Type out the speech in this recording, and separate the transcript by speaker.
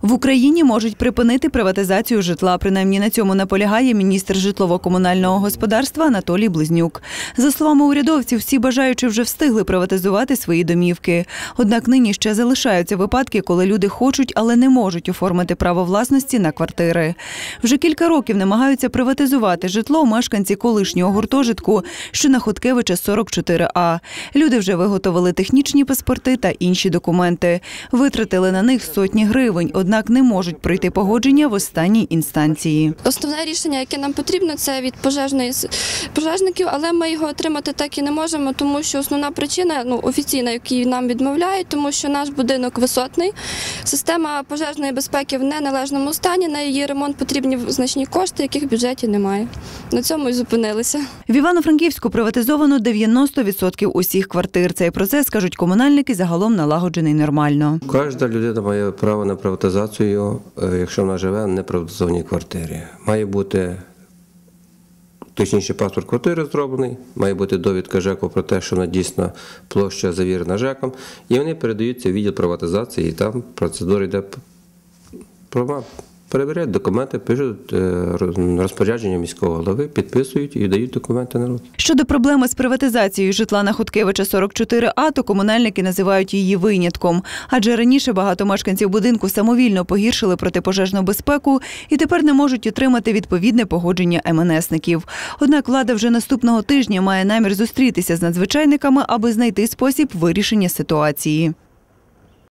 Speaker 1: В Україні можуть припинити приватизацію житла. Принаймні на цьому наполягає міністр житлово-комунального господарства Анатолій Близнюк. За словами урядовців, всі бажаючі вже встигли приватизувати свої домівки. Однак нині ще залишаються випадки, коли люди хочуть, але не можуть оформити право власності на квартири. Вже кілька років намагаються приватизувати житло мешканці колишнього гуртожитку, що на Хоткевича 44А. Люди вже виготовили технічні паспорти та інші документи. Витратили на них сотні гривень, однак не можуть пройти погодження в останній інстанції.
Speaker 2: Основне рішення, яке нам потрібно, це від пожежної пожежників, але ми його отримати так і не можемо, тому що основна причина, ну офіційна, яку нам відмовляють, тому що наш будинок висотний. Система пожежної безпеки в неналежному стані. На її ремонт потрібні значні кошти, яких в бюджеті немає. На цьому і зупинилися.
Speaker 1: В Івано-Франківську приватизовано 90% усіх квартир. Цей процес, кажуть комунальники, загалом налагоджений нормально.
Speaker 3: Кожна людина має право на приватизацію, е, якщо вона живе в неприватизованій квартирі. Має бути точніше паспорт квартири зроблений, має бути довідка ЖЕКу про те, що вона дійсно площа завірена ЖЕКом, і вони передаються в відділ приватизації, і там процедура йде права. Перевіряють документи, пишуть е, розпорядження міського голови, підписують і дають документи на руки.
Speaker 1: Щодо проблеми з приватизацією житла на Хоткевича 44А, то комунальники називають її винятком. Адже раніше багато мешканців будинку самовільно погіршили протипожежну безпеку і тепер не можуть отримати відповідне погодження МНСників. Однак влада вже наступного тижня має намір зустрітися з надзвичайниками, аби знайти спосіб вирішення ситуації.